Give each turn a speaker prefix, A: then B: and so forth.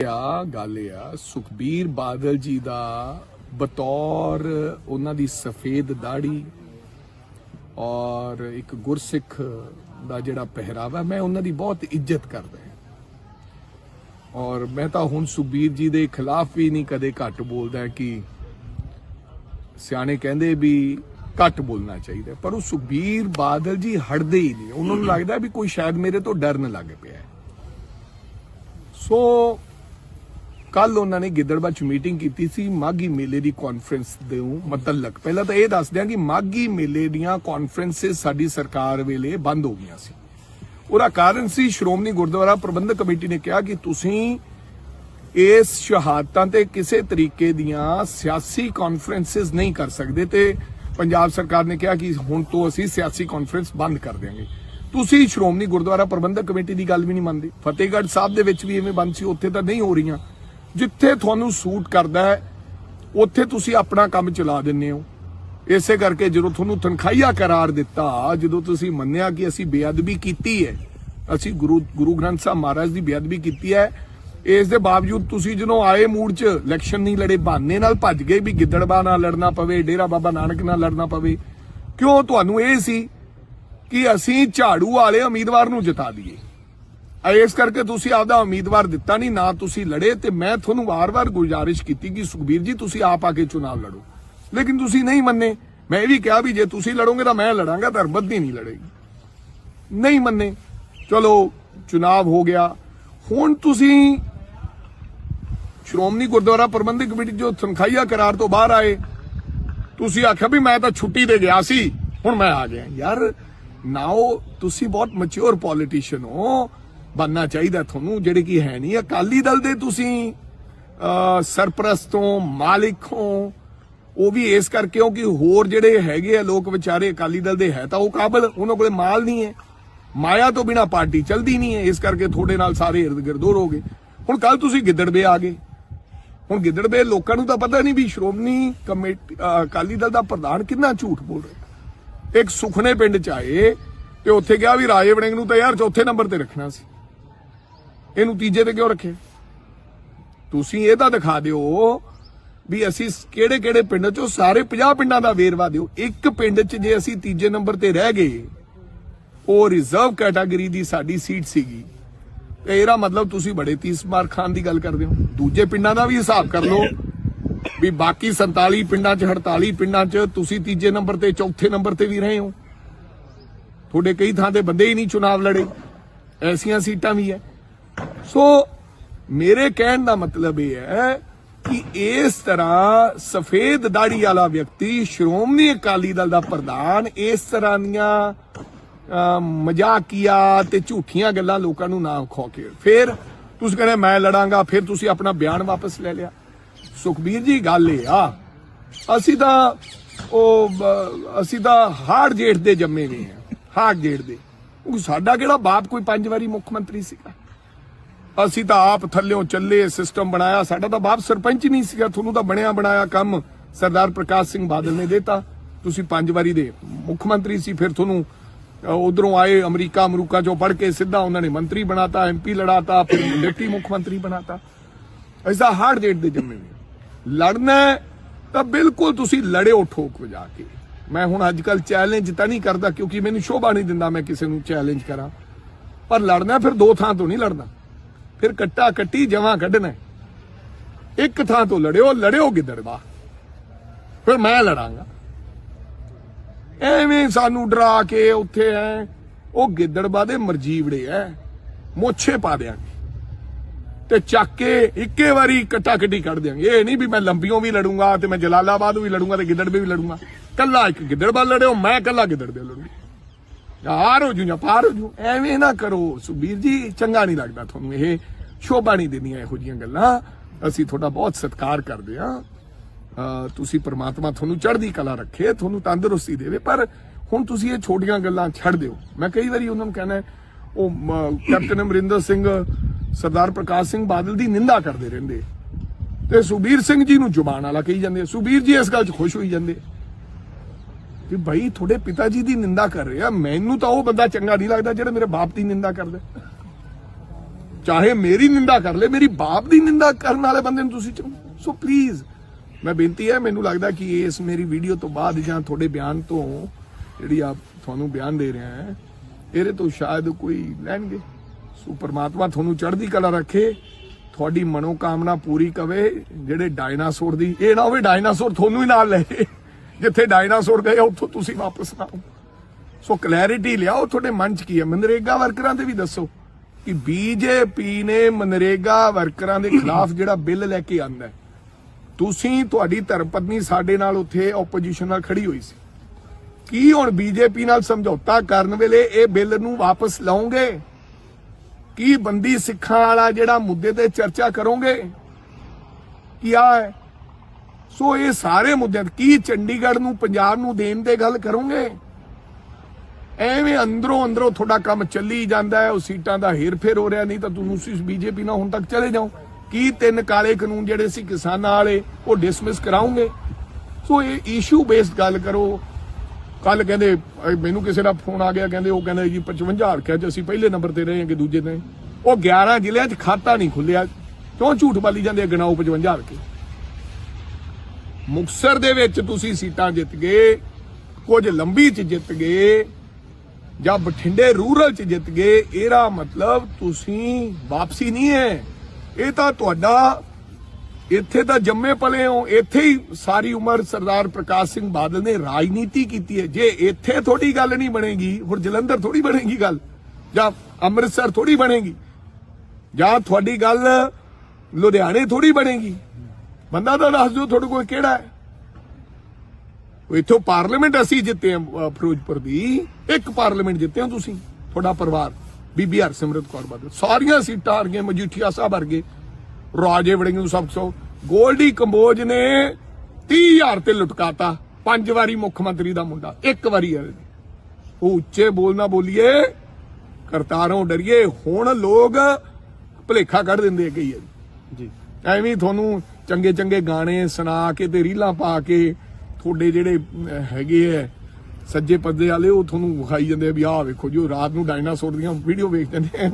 A: ਆ ਗੱਲ ਇਹ ਆ? ਸੁਖਬੀਰ ਬਾਦਲ ਜੀ ਦਾ ਬਤੌਰ ਉਹਨਾਂ ਦੀ ਸਫੇਦ ਦਾੜੀ ਔਰ ਇੱਕ ਗੁਰਸਿੱਖ ਦਾ ਜਿਹੜਾ ਪਹਿਰਾਵਾ, ਮੈਂ ਉਹਨਾਂ ਦੀ ਬਹੁਤ ਇੱਜ਼ਤ ਕਰਦਾ ਔਰ ਮੈਂ ਤਾਂ ਹੁਣ ਸੁਖਬੀਰ ਜੀ ਦੇ ਖਿਲਾਫ ਵੀ ਨਹੀਂ ਕਦੇ ਘੱਟ ਬੋਲਦਾ ਕਿ ਸਿਆਣੇ ਕਹਿੰਦੇ ਵੀ ਘੱਟ ਬੋਲਣਾ ਚਾਹੀਦਾ ਪਰ ਉਹ ਸੁਖਬੀਰ ਬਾਦਲ ਜੀ ਹਟਦੇ ਹੀ ਨਹੀਂ। ਉਹਨਾਂ ਨੂੰ ਲੱਗਦਾ ਵੀ ਕੋਈ ਸ਼ਾਇਦ ਮੇਰੇ ਤੋਂ ਡਰਨ ਲੱਗ ਪਿਆ ਸੋ ਕੱਲ ਉਹਨਾਂ ਨੇ ਗਿੱਦੜਬਾਹ ਚ ਮੀਟਿੰਗ ਕੀਤੀ ਸੀ ਮਾਗੀ ਮੇਲੇ ਦੀ ਕਾਨਫਰੰਸ ਦੇ ਮਤਲਬ। ਪਹਿਲਾਂ ਤਾਂ ਇਹ ਦੱਸ ਦਿਆਂ ਕਿ ਮਾਗੀ ਮੇਲੇ ਦੀਆਂ ਕਾਨਫਰੰਸਸ ਸਾਡੀ ਸਰਕਾਰ ਵੇਲੇ ਬੰਦ ਹੋ ਗਈਆਂ ਸੀ। ਉਹਦਾ ਕਾਰਨ ਸੀ, ਸ਼੍ਰੋਮਣੀ ਗੁਰਦੁਆਰਾ ਪ੍ਰਬੰਧਕ ਕਮੇਟੀ ਨੇ ਕਿਹਾ ਕਿ ਤੁਸੀਂ ਇਸ ਸ਼ਹਾਦਤਾਂ ਤੇ ਕਿਸੇ ਤਰੀਕੇ ਦੀਆਂ ਸਿਆਸੀ ਕਾਨਫਰੰਸਸ ਨਹੀਂ ਕਰ ਸਕਦੇ ਤੇ ਪੰਜਾਬ ਸਰਕਾਰ ਨੇ ਕਿਹਾ ਕਿ ਹੁਣ ਤੋਂ ਅਸੀਂ ਸਿਆਸੀ ਕਾਨਫਰੰਸ ਬੰਦ ਕਰ ਦਿਆਂਗੇ। ਤੁਸੀਂ ਸ਼੍ਰੋਮਣੀ ਗੁਰਦੁਆਰਾ ਪ੍ਰਬੰਧਕ ਕਮੇਟੀ ਦੀ ਗੱਲ ਵੀ ਨਹੀਂ ਮੰਨਦੇ। ਫਤਿਹਗੜ੍ਹ ਸਾਹਿਬ ਦੇ ਵਿੱਚ ਵੀ ਐਵੇਂ ਬੰਦ ਸੀ, ਉੱਥੇ ਤਾਂ ਨਹੀਂ ਹੋ ਰਹੀਆਂ। ਜਿੱਥੇ ਤੁਹਾਨੂੰ ਸੂਟ ਕਰਦਾ ਹੈ, ਉੱਥੇ ਤੁਸੀਂ ਆਪਣਾ ਕੰਮ ਚਲਾ ਦਿੰਦੇ ਹੋ। ਇਸੇ ਕਰਕੇ ਜਦੋਂ ਤੁਹਾਨੂੰ ਤਨਖਾਹੀਆ ਕਰਾਰ ਦਿੱਤਾ, ਜਦੋਂ ਤੁਸੀਂ ਮੰਨਿਆ ਕਿ ਅਸੀਂ ਬੇਅਦਬੀ ਕੀਤੀ ਹੈ, ਅਸੀਂ ਗੁਰੂ ਗੁਰੂ ਗ੍ਰੰਥ ਸਾਹਿਬ ਮਹਾਰਾਜ ਦੀ ਬੇਅਦਬੀ ਕੀਤੀ ਹੈ, ਇਸ ਦੇ ਬਾਵਜੂਦ ਤੁਸੀਂ ਜਦੋਂ ਆਏ ਮੂਡ 'ਚ, ਇਲੈਕਸ਼ਨ ਨਹੀਂ ਲੜੇ, ਬਹਾਨੇ ਨਾਲ ਭੱਜ ਗਏ ਵੀ ਗਿੱਦੜਬਾ ਨਾਲ ਲੜਨਾ ਪਵੇ, ਡੇਰਾ ਬਾਬਾ ਨਾਨਕ ਨਾਲ ਲੜਨਾ ਪਵੇ। ਕਿਉਂ? ਤੁਹਾਨੂੰ ਇਹ ਸੀ ਕਿ ਅਸੀਂ ਝਾੜੂ ਵਾਲੇ ਉਮੀਦਵਾਰ ਨੂੰ ਜਿਤਾ ਦਈਏ। ਇਸ ਕਰਕੇ ਤੁਸੀਂ ਆਪਦਾ ਉਮੀਦਵਾਰ ਦਿੱਤਾ ਨਹੀਂ, ਨਾ ਤੁਸੀਂ ਲੜੇ ਤੇ ਮੈਂ ਤੁਹਾਨੂੰ ਵਾਰ-ਵਾਰ ਗੁਜ਼ਾਰਿਸ਼ ਕੀਤੀ ਕਿ ਸੁਖਬੀਰ ਜੀ, ਤੁਸੀਂ ਆਪ ਆ ਕੇ ਚੁਣਾਵ ਲੜੋ। ਲੇਕਿਨ ਤੁਸੀਂ ਨਹੀਂ ਮੰਨੇ। ਮੈਂ ਇਹ ਵੀ ਕਿਹਾ ਵੀ ਜੇ ਤੁਸੀਂ ਲੜੋਗੇ ਤਾਂ ਮੈਂ ਲੜਾਂਗਾ ਤਾਂ ਨਹੀਂ ਲੜੇਗੀ। ਨਹੀਂ ਮੰਨੇ। ਚਲੋ, ਚੁਣਾਵ ਹੋ ਗਿਆ। ਹੁਣ ਤੁਸੀਂ ਸ਼੍ਰੋਮਣੀ ਗੁਰਦੁਆਰਾ ਪ੍ਰਬੰਧਕ ਕਮੇਟੀ ਜੋ ਤਨਖਾਹੀਆ ਕਰਾਰ ਤੋਂ ਬਾਹਰ ਆਏ, ਤੁਸੀਂ ਆਖਿਆ ਵੀ ਮੈਂ ਤਾਂ ਛੁੱਟੀ ਤੇ ਗਿਆ ਸੀ, ਹੁਣ ਮੈਂ ਆ ਗਿਆ। ਯਾਰ, ਨਾਓ, ਤੁਸੀਂ ਬਹੁਤ ਮੈਚੁਰ ਪੋਲੀਟੀਸ਼ੀਅਨ ਹੋ। ਬੰਨਾ ਚਾਹੀਦਾ ਤੁਹਾਨੂੰ ਜਿਹੜੇ ਕੀ ਹੈ ਨਹੀਂ। ਅਕਾਲੀ ਦਲ ਦੇ ਤੁਸੀਂ ਅਹ, ਸਰਪ੍ਰਸਤ ਹੋ ਮਾਲਿਕ ਹੋ ਉਹ ਵੀ ਇਸ ਕਰਕੇ ਹੋ ਕਿ ਹੋਰ ਜਿਹੜੇ ਹੈਗੇ ਆ ਲੋਕ ਵਿਚਾਰੇ ਅਕਾਲੀ ਦਲ ਦੇ ਹੈ ਤਾਂ ਉਹ ਕਾਬਲ ਉਹਨਾਂ ਕੋਲੇ ਮਾਲ ਨਹੀਂ ਹੈ। ਮਾਇਆ ਤੋਂ ਬਿਨਾ ਪਾਰਟੀ ਚਲਦੀ ਨਹੀਂ ਹੈ ਇਸ ਕਰਕੇ ਤੁਹਾਡੇ ਨਾਲ ਸਾਰੇ ਇਰਦ ਗਿਰਦ ਹੋ ਗਏ। ਹੁਣ ਕੱਲ ਤੁਸੀਂ ਗਿੱਦੜਵੇ ਆ ਗਏ। ਹੁਣ ਗਿੱਦੜਵੇ ਲੋਕਾਂ ਨੂੰ ਤਾਂ ਪਤਾ ਨਹੀਂ ਵੀ ਸ਼੍ਰੋਮਣੀ ਕਮੇਟੀ ਅਕਾਲੀ ਦਲ ਦਾ ਪ੍ਰਧਾਨ ਕਿੰਨਾ ਝੂਠ ਬੋਲ ਰਿਹਾ। ਇੱਕ ਸੁਖਨੇ ਪਿੰਡ ਚ ਆਏ ਤੇ ਉੱਥੇ ਕਿਹਾ ਵੀ ਰਾਜੇ ਵੜਿੰਗ ਨੂੰ ਤਾਂ ਯਾਰ ਚੌਥੇ ਨੰਬਰ ਤੇ ਰੱਖਣਾ ਸੀ। ਇਹਨੂੰ ਤੀਜੇ ਤੇ ਕਿਉਂ ਰੱਖੇ? ਤੁਸੀਂ ਇਹ ਤਾਂ ਦਿਖਾ ਦਿਓ ਵੀ ਅਸੀਂ ਕਿਹੜੇ ਕਿਹੜੇ ਪਿੰਡ ਚੋਂ ਸਾਰੇ 50 ਪਿੰਡਾਂ ਦਾ ਵੇਰਵਾ ਦਿਓ। ਇੱਕ ਪਿੰਡ 'ਚ ਜੇ ਅਸੀਂ ਤੀਜੇ ਨੰਬਰ ਤੇ ਰਹਿ ਗਏ, ਉਹ ਰਿਜ਼ਰਵ ਕੈਟਾਗਰੀ ਦੀ ਸਾਡੀ ਸੀਟ ਸੀਗੀ। ਤੇ ਇਹਦਾ ਮਤਲਬ ਤੁਸੀਂ ਬੜੇ ਤੀਸ ਮਾਰ ਖਾਨ ਦੀ ਗੱਲ ਕਰਦੇ ਹੋ। ਦੂਜੇ ਪਿੰਡਾਂ ਦਾ ਵੀ ਹਿਸਾਬ ਕਰ ਲਓ ਵੀ ਬਾਕੀ 47 ਪਿੰਡਾਂ 'ਚ 48 ਪਿੰਡਾਂ 'ਚ ਤੁਸੀਂ ਤੀਜੇ ਨੰਬਰ ਤੇ, ਚੌਥੇ ਨੰਬਰ ਤੇ ਵੀ ਰਹੇ ਹੋ। ਤੁਹਾਡੇ ਕਈ ਥਾਂ ਤੇ ਬੰਦੇ ਹੀ ਨਹੀਂ ਚੁਣਾਵ ਲੜੇ। ਐਸੀਆਂ ਸੀਟਾਂ ਵੀ ਹੈ ਸੋ ਮੇਰੇ ਕਹਿਣ ਦਾ ਮਤਲਬ ਇਹ ਹੈ ਕਿ ਇਸ ਤਰ੍ਹਾਂ ਸਫੇਦ ਦਾੜੀ ਵਾਲਾ ਵਿਅਕਤੀ, ਸ਼੍ਰੋਮਣੀ ਅਕਾਲੀ ਦਲ ਦਾ ਪ੍ਰਧਾਨ, ਇਸ ਤਰ੍ਹਾਂ ਦੀਆਂ ਮਜ਼ਾਕੀਆ ਤੇ ਝੂਠੀਆਂ ਗੱਲਾਂ ਲੋਕਾਂ ਨੂੰ ਨਾ ਖੋ ਕੇ। ਫਿਰ ਤੁਸੀਂ ਕਹਿੰਦੇ ਮੈਂ ਲੜਾਂਗਾ, ਫਿਰ ਤੁਸੀਂ ਆਪਣਾ ਬਿਆਨ ਵਾਪਸ ਲੈ ਲਿਆ। ਸੁਖਬੀਰ ਜੀ, ਗੱਲ ਇਹ ਆ, ਅਸੀਂ ਤਾਂ ਉਹ, ਅਸੀਂ ਤਾਂ ਹਾਰਡ ਜੇਠ ਦੇ ਜੰਮੇ ਹੋਏ ਆ ਹਾਰਡ ਜੇਠ ਦੇ। ਉਹ ਸਾਡਾ ਕਿਹੜਾ ਬਾਪ ਕੋਈ ਪੰਜ ਵਾਰੀ ਮੁੱਖ ਮੰਤਰੀ ਸੀਗਾ? ਅਸੀਂ ਤਾਂ ਆਪ ਥੱਲਿਓਂ ਚੱਲੇ ਸਿਸਟਮ ਬਣਾਇਆ। ਸਾਡਾ ਤਾਂ ਬਾਪ ਸਰਪੰਚ ਨਹੀਂ ਸੀਗਾ। ਤੁਹਾਨੂੰ ਤਾਂ ਬਣਿਆ ਬਣਾਇਆ ਕੰਮ ਸਰਦਾਰ ਪ੍ਰਕਾਸ਼ ਸਿੰਘ ਬਾਦਲ ਨੇ ਦਿੱਤਾ। ਤੁਸੀਂ ਪੰਜ ਵਾਰੀ ਦੇ ਮੁੱਖ ਮੰਤਰੀ ਸੀ, ਫਿਰ ਤੁਹਾਨੂੰ ਉਧਰੋਂ ਆਏ ਅਮਰੀਕਾ ਅਮਰੂਕਾ ਚੋਂ ਪੜ ਕੇ ਸਿੱਧਾ ਉਹਨਾਂ ਨੇ ਮੰਤਰੀ ਬਣਾਤਾ ਐਮਪੀ ਲੜਾਤਾ, ਫਿਰ ਡਿਪਟੀ ਮੁੱਖ ਮੰਤਰੀ ਬਣਾਤਾ। ਐਸਾ ਹਾਰਡ ਜੇਟ ਦੇ ਜੰਮੇ ਹੋਏ ਲੜਨਾ ਤਾਂ ਬਿਲਕੁਲ ਤੁਸੀਂ ਲੜਿਓ ਠੋਕ ਵਜਾ ਕੇ। ਮੈਂ ਹੁਣ ਅੱਜ ਕੱਲ ਚੈਲੰਜ ਤਾਂ ਨਹੀਂ ਕਰਦਾ, ਕਿਉਂਕਿ ਮੈਨੂੰ ਸ਼ੋਭਾ ਨਹੀਂ ਦਿੰਦਾ ਮੈਂ ਕਿਸੇ ਨੂੰ ਚੈਲੰਜ ਕਰਾਂ। ਪਰ ਲੜਨਾ ਫਿਰ ਦੋ ਥਾਂ ਤੋਂ ਨਹੀਂ ਲੜਨਾ। ਫਿਰ ਕੱਟਾ ਕੱਟੀ ਜਮਾ ਕੱਢਣਾ। ਇੱਕ ਥਾਂ ਤੋਂ ਲੜਿਓ ਲੜਿਓ ਗਿੱਦੜਵਾ ਫਿਰ ਮੈਂ ਲੜਾਂਗਾ। ਐਵੇਂ ਸਾਨੂੰ ਡਰਾ ਕੇ ਉੱਥੇ ਐ, ਉਹ ਗਿੱਦੜਵਾ ਦੇ ਮਰਜੀਵੜੇ ਐ, ਮੋਛੇ ਪਾ ਦਿਆਂਗੇ। ਤੇ ਚੱਕ ਕੇ ਇੱਕੇ ਵਾਰੀ ਕੱਟਾ ਕੱਟੀ ਕੱਢ ਦਿਆਂਗੇ। ਇਹ ਨਹੀਂ ਵੀ ਮੈਂ ਲੰਬੀਆਂ ਵੀ ਲੜੂੰਗਾ ਤੇ ਮੈਂ ਜਲਾਲਾਬਾਦ ਵੀ ਲੜੂੰਗਾ ਤੇ ਗਿੱਦੜਵੇ ਵੀ ਲੜੂੰਗਾ। ਕੱਲਾ ਇੱਕ ਗਿੱਦੜਵਾ ਲੜਿਓ, ਮੈਂ ਕੱਲਾ ਗਿੱਦੜਵੇ ਲੜੂੰਗਾ। ਯਾਰ ਹੋ ਜੂ ਜਾਂ ਪਾਰ ਹੋ ਜੂ, ਐਵੇਂ ਨਾ ਕਰੋ। ਸੁਬੀਰ ਜੀ, ਚੰਗਾ ਨਹੀਂ ਲੱਗਦਾ ਤੁਹਾਨੂੰ ਇਹ। ਸ਼ੋਭਾ ਨਹੀਂ ਦਿੰਦੀਆਂ ਇਹੋ ਜੀਆਂ ਗੱਲਾਂ। ਅਸੀਂ ਤੁਹਾਡਾ ਬਹੁਤ ਸਤਿਕਾਰ ਕਰਦੇ ਆ ਤੁਸੀਂ ਪ੍ਰਮਾਤਮਾ ਤੁਹਾਨੂੰ ਚੜ੍ਹਦੀ ਕਲਾ ਰੱਖੇ, ਤੁਹਾਨੂੰ ਤੰਦਰੁਸਤੀ ਦੇਵੇ, ਪਰ ਹੁਣ ਤੁਸੀਂ ਇਹ ਛੋਟੀਆਂ ਗੱਲਾਂ ਛੱਡ ਦਿਓ। ਮੈਂ ਕਈ ਵਾਰੀ ਉਹਨਾਂ ਨੂੰ ਕਹਿਣਾ, ਉਹ ਕੈਪਟਨ ਅਮਰਿੰਦਰ ਸਿੰਘ, ਸਰਦਾਰ ਪ੍ਰਕਾਸ਼ ਸਿੰਘ ਬਾਦਲ ਦੀ ਨਿੰਦਾ ਕਰਦੇ ਰਹਿੰਦੇ। ਤੇ ਸੁਬੀਰ ਸਿੰਘ ਜੀ ਨੂੰ ਜ਼ੁਬਾਨ ਵਾਲਾ ਕਹੀ ਜਾਂਦੇ ਆ। ਸੁਬੀਰ ਜੀ ਇਸ ਗੱਲ 'ਚ ਖੁਸ਼ ਹੋਈ ਜਾਂਦੇ। ਆ। ਭਾਈ ਤੁਹਾਡੇ ਪਿਤਾ ਜੀ ਦੀ ਨਿੰਦਾ ਕਰ ਰਿਹਾ, ਮੈਨੂੰ ਤਾਂ ਉਹ ਬੰਦਾ ਚੰਗਾ ਨਹੀਂ ਲੱਗਦਾ ਜਿਹੜਾ ਮੇਰੇ ਬਾਪ ਦੀ ਨਿੰਦਾ ਕਰਦਾ। ਚਾਹੇ ਮੇਰੀ ਨਿੰਦਾ ਕਰ ਲੈ, ਮੇਰੀ ਬਾਪ ਦੀ ਨਿੰਦਾ ਕਰਨ ਵਾਲੇ ਬੰਦੇ ਨੂੰ ਤੁਸੀਂ ਚੁਣੋ ਸੋ ਪਲੀਜ਼ ਮੈਂ ਬੇਨਤੀ ਹੈ, ਮੈਨੂੰ ਲੱਗਦਾ ਕਿ ਇਸ ਮੇਰੀ ਵੀਡੀਓ ਤੋਂ ਬਾਅਦ ਜਾਂ ਤੁਹਾਡੇ ਬਿਆਨ ਤੋਂ ਜਿਹੜੀ ਆ ਤੁਹਾਨੂੰ ਬਿਆਨ ਦੇ ਰਿਹਾ ਹੈ, ਇਹਦੇ ਤੋਂ ਸ਼ਾਇਦ ਕੋਈ ਲੈਣਗੇ। ਸੋ ਪ੍ਰਮਾਤਮਾ ਤੁਹਾਨੂੰ ਚੜ੍ਹਦੀ ਕਲਾ ਰੱਖੇ, ਤੁਹਾਡੀ ਮਨੋਕਾਮਨਾ ਪੂਰੀ ਕਵੇ, ਜਿਹੜੇ ਡਾਇਨਾਸੌਰ ਦੀ, ਇਹ ਨਾ ਹੋਵੇ ਡਾਇਨਾਸੌਰ ਤੁਹਾਨੂੰ ਹੀ ਨਾਲ ਲੈ ਜਿੱਥੇ ਡਾਇਨਾਸੌਰ ਗਏ, ਉੱਥੋਂ ਤੁਸੀਂ ਵਾਪਸ ਨਾ ਆਓ। ਸੋ ਕਲੈਰਿਟੀ ਲਿਆਓ, ਤੁਹਾਡੇ ਮਨ 'ਚ ਕੀ ਹੈ? ਮਨਰੇਗਾ ਵਰਕਰਾਂ ਦੇ ਵੀ ਦੱਸੋ। ਕਿ ਬੀਜੇਪੀ ਨੇ ਮਨਰੇਗਾ ਵਰਕਰਾਂ ਦੇ ਖਿਲਾਫ ਜਿਹੜਾ ਬਿੱਲ ਲੈ ਕੇ ਆਂਦਾ ਤੁਸੀਂ ਤੁਹਾਡੀ ਧਰਮ ਸਾਡੇ ਨਾਲ ਉੱਥੇ ਆਪੋਜੀਸ਼ਨ ਨਾਲ ਖੜੀ ਹੋਈ ਸੀ। ਕੀ ਹੁਣ ਬੀਜੇਪੀ ਨਾਲ ਸਮਝੌਤਾ ਕਰਨ ਵੇਲੇ ਇਹ ਬਿੱਲ ਨੂੰ ਵਾਪਸ ਲਾਓਗੇ ਕੀ ਬੰਦੀ ਸਿੱਖਾਂ ਵਾਲਾ ਜਿਹੜਾ ਮੁੱਦੇ ਤੇ ਚਰਚਾ ਕਰੋਗੇ? ਕੀ ਆ ਸੋ ਇਹ ਸਾਰੇ ਮੁੱਦੇ ਕੀ ਚੰਡੀਗੜ੍ਹ ਨੂੰ, ਪੰਜਾਬ ਨੂੰ ਦੇਣ ਤੇ ਗੱਲ ਕਰੋਗੇ? ਐਵੇਂ ਅੰਦਰੋਂ ਅੰਦਰੋਂ ਤੁਹਾਡਾ ਕੰਮ ਚੱਲੀ ਜਾਂਦਾ ਹੈ ਉਹ ਸੀਟਾਂ ਦਾ ਹੇਰ-ਫੇਰ ਹੋ ਰਿਹਾ ਨਹੀਂ ਤਾਂ ਤੁਸੀਂ ਬੀਜੇਪੀ ਨਾਲ ਹੁਣ ਤੱਕ ਚਲੇ ਜਾਓ। ਕੀ ਤਿੰਨ ਕਾਲੇ ਕਾਨੂੰਨ ਜਿਹੜੇ ਸੀ ਕਿਸਾਨਾਂ ਵਾਲੇ ਉਹ ਡਿਸਮਿਸ ਕਰਾਉਂਗੇ? ਸੋ ਇਹ ਇਸ਼ੂ ਬੇਸਡ ਗੱਲ ਕਰੋ। ਕੱਲ ਕਹਿੰਦੇ ਮੈਨੂੰ ਕਿਸੇ ਦਾ ਫੋਨ ਆ ਗਿਆ ਕਹਿੰਦੇ ਉਹ ਕਹਿੰਦੇ ਜੀ 55 ਹਲਕਿਆਂ 'ਚ ਅਸੀਂ ਪਹਿਲੇ ਨੰਬਰ ਤੇ ਰਹੇ ਹਾਂ ਕਿ ਦੂਜੇ ਤੇ। ਉਹ 11 ਜ਼ਿਲ੍ਹਿਆਂ 'ਚ ਖਾਤਾ ਨਹੀਂ ਖੁੱਲਿਆ। ਕਿਉਂ ਝੂਠ ਬਾਲੀ ਜਾਂਦੇ ਆ, ਗਿਣਾਓ 55 ਹਲਕੇ ਮੁਕਸਰ ਦੇ ਵਿੱਚ ਤੁਸੀਂ ਸੀਟਾਂ ਜਿੱਤ ਗਏ ਕੁਝ ਲੰਬੀ 'ਚ ਜਿੱਤ ਗਏ ਜਾਂ ਬਠਿੰਡੇ ਰੂਰਲ 'ਚ ਜਿੱਤ ਗਏ, ਇਹਦਾ ਮਤਲਬ ਤੁਸੀਂ ਵਾਪਸੀ ਨਹੀਂ ਹੈ। ਇਹ ਤਾਂ ਤੁਹਾਡਾ, ਇੱਥੇ ਤਾਂ ਜੰਮੇ ਪਲੇ ਹੋ, ਇੱਥੇ ਹੀ ਸਾਰੀ ਉਮਰ ਸਰਦਾਰ ਪ੍ਰਕਾਸ਼ ਸਿੰਘ ਬਾਦਲ ਨੇ ਰਾਜਨੀਤੀ ਕੀਤੀ ਹੈ। ਜੇ ਇੱਥੇ ਥੋੜੀ ਗੱਲ ਨਹੀਂ ਬਣੇਗੀ, ਹੁਣ ਜਲੰਧਰ ਥੋੜੀ ਬਣੇਗੀ ਗੱਲ, ਜਾਂ ਅੰਮ੍ਰਿਤਸਰ ਥੋੜੀ ਬਣੇਗੀ, ਜਾਂ ਤੁਹਾਡੀ ਗੱਲ ਲੁਧਿਆਣੇ ਥੋੜੀ ਬਣੇਗੀ। ਬੰਦਾ ਤਾਂ ਦੱਸ ਦਿਓ ਤੁਹਾਡੇ ਕੋਲ ਕਿਹੜਾ ਹੈ। ਇੱਥੋਂ ਪਾਰਲੀਮੈਂਟ ਅਸੀਂ ਜਿੱਤੇ ਅਹ, ਫਿਰੋਜ਼ਪੁਰ ਦੀ ਇੱਕ ਪਾਰਲੀਮੈਂਟ ਜਿੱਤੇ ਹੋ ਤੁਸੀਂ ਤੁਹਾਡਾ ਪਰਿਵਾਰ ਬੀਬੀ ਹਰਸਿਮਰਤ ਕੌਰ ਬਾਦਲ। ਸਾਰੀਆਂ ਸੀਟਾਂ ਹਾਰ ਗਏ ਮਜੀਠੀਆ ਸਾਹਿਬ ਹਾਰ ਗਏ ਰਾਜੇ ਵੜਿੰਗ ਨੂੰ ਸਭ ਤੋਂ। ਗੋਲਡੀ ਕੰਬੋਜ ਨੇ 30000 ਤੇ ਲੁਟਕਾਤਾ ਪੰਜ ਵਾਰੀ ਮੁੱਖ ਮੰਤਰੀ ਦਾ ਮੁੰਡਾ ਇੱਕ ਵਾਰੀ ਹੈ। ਉਹ ਉੱਚੇ ਬੋਲ ਨਾ ਬੋਲੀਏ ਕਰਤਾਰੋਂ ਡਰੀਏ ਹੁਣ ਲੋਕ ਭਲੇਖਾ ਕੱਢ ਦਿੰਦੇ ਆ ਕਈ
B: ਜੀ।
A: ਐਵੇਂ ਤੁਹਾਨੂੰ ਚੰਗੇ ਚੰਗੇ ਗਾਣੇ ਸੁਣਾ ਕੇ ਤੇ ਰੀਲਾਂ ਪਾ ਕੇ ਤੁਹਾਡੇ ਜਿਹੜੇ ਹੈਗੇ ਐ ਸੱਜੇ ਪੱਦੇ ਵਾਲੇ, ਉਹ ਤੁਹਾਨੂੰ ਵਿਖਾਈ ਜਾਂਦੇ ਆ ਵੀ ਆਹ ਵੇਖੋ ਜੋ ਰਾਤ ਨੂੰ ਡਾਇਨਾਸੌਰ ਦੀਆਂ ਵੀਡੀਓ ਵੇਖ ਜਾਂਦੇ ਆ।